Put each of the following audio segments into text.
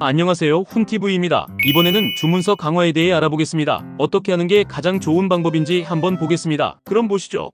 안녕하세요. 훈티브입니다. 이번에는 주문서 강화에 대해 알아보겠습니다. 어떻게 하는 게 가장 좋은 방법인지 한번 보겠습니다. 그럼 보시죠.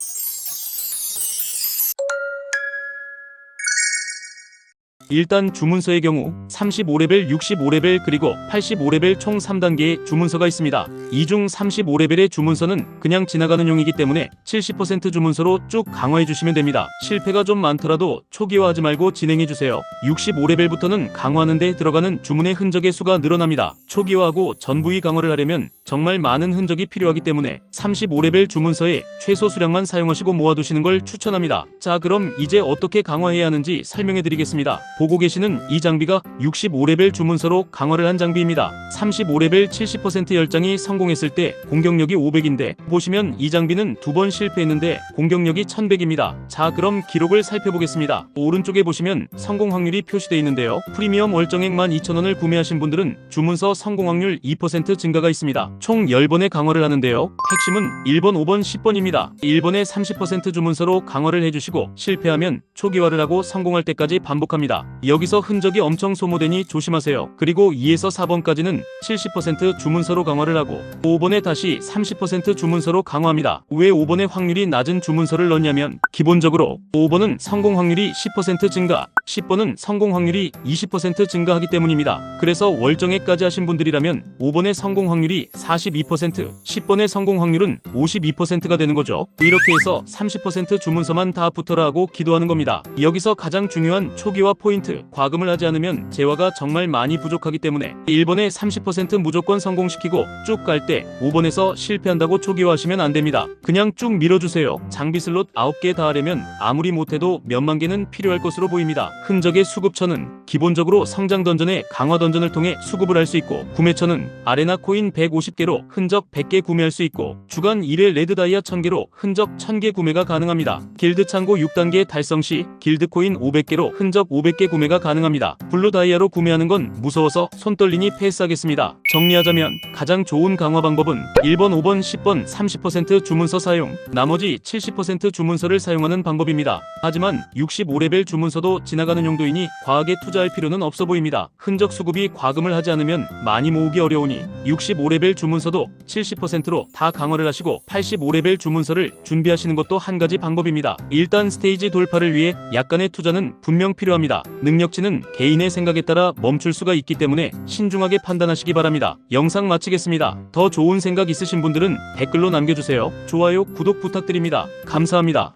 일단 주문서의 경우 35레벨, 65레벨 그리고 85레벨 총 3단계의 주문서가 있습니다. 이 중 35레벨의 주문서는 그냥 지나가는 용이기 때문에 70% 주문서로 쭉 강화해 주시면 됩니다. 실패가 좀 많더라도 초기화하지 말고 진행해 주세요. 65레벨부터는 강화하는 데 들어가는 주문의 흔적의 수가 늘어납니다. 초기화하고 전부위 강화를 하려면 정말 많은 흔적이 필요하기 때문에 35레벨 주문서에 최소 수량만 사용하시고 모아두시는 걸 추천합니다. 자 그럼 이제 어떻게 강화해야 하는지 설명해 드리겠습니다. 보고 계시는 이 장비가 65레벨 주문서로 강화를 한 장비입니다. 35레벨 70% 열장이 성공했을 때 공격력이 500인데 보시면 이 장비는 두 번 실패했는데 공격력이 1100입니다. 자 그럼 기록을 살펴보겠습니다. 오른쪽에 보시면 성공 확률이 표시되어 있는데요. 프리미엄 월정액 12,000원을 구매하신 분들은 주문서 성공 확률 2% 증가가 있습니다. 총 10번의 강화를 하는데요. 핵심은 1번, 5번, 10번입니다. 1번에 30% 주문서로 강화를 해주시고 실패하면 초기화를 하고 성공할 때까지 반복합니다. 여기서 흔적이 엄청 소모되니 조심하세요. 그리고 2에서 4번까지는 70% 주문서로 강화를 하고 5번에 다시 30% 주문서로 강화합니다. 왜 5번의 확률이 낮은 주문서를 넣냐면 기본적으로 5번은 성공 확률이 10% 증가, 10번은 성공 확률이 20% 증가하기 때문입니다. 그래서 월정액까지 하신 분들이라면 5번의 성공 확률이 42%, 10번의 성공 확률은 52%가 되는 거죠. 이렇게 해서 30% 주문서만 다 붙어라 하고 기도하는 겁니다. 여기서 가장 중요한 초기화 포인트, 과금을 하지 않으면 재화가 정말 많이 부족하기 때문에 1번에 30% 무조건 성공시키고 쭉 갈 때 5번에서 실패한다고 초기화하시면 안 됩니다. 그냥 쭉 밀어주세요. 장비 슬롯 9개 다 하려면 아무리 못해도 몇만 개는 필요할 것으로 보입니다. 흔적의 수급처는 기본적으로 성장 던전에 강화 던전을 통해 수급을 할 수 있고 구매처는 아레나 코인 150 개로 흔적 100개 구매할 수 있고 주간 1회 레드 다이아 1000개로 흔적 1000개 구매가 가능합니다. 길드 창고 6단계 달성 시 길드 코인 500개로 흔적 500개 구매가 가능합니다. 블루 다이아로 구매하는 건 무서워서 손 떨리니 패스하겠습니다. 정리하자면 가장 좋은 강화 방법은 1번, 5번, 10번 30% 주문서 사용, 나머지 70% 주문서를 사용하는 방법입니다. 하지만 65레벨 주문서도 지나가는 용도이니 과하게 투자할 필요는 없어 보입니다. 흔적 수급이 과금을 하지 않으면 많이 모으기 어려우니 65레벨 주문서도 70%로 다 강화를 하시고 85레벨 주문서를 준비하시는 것도 한 가지 방법입니다. 일단 스테이지 돌파를 위해 약간의 투자는 분명 필요합니다. 능력치는 개인의 생각에 따라 멈출 수가 있기 때문에 신중하게 판단하시기 바랍니다. 영상 마치겠습니다. 더 좋은 생각 있으신 분들은 댓글로 남겨주세요. 좋아요, 구독 부탁드립니다. 감사합니다.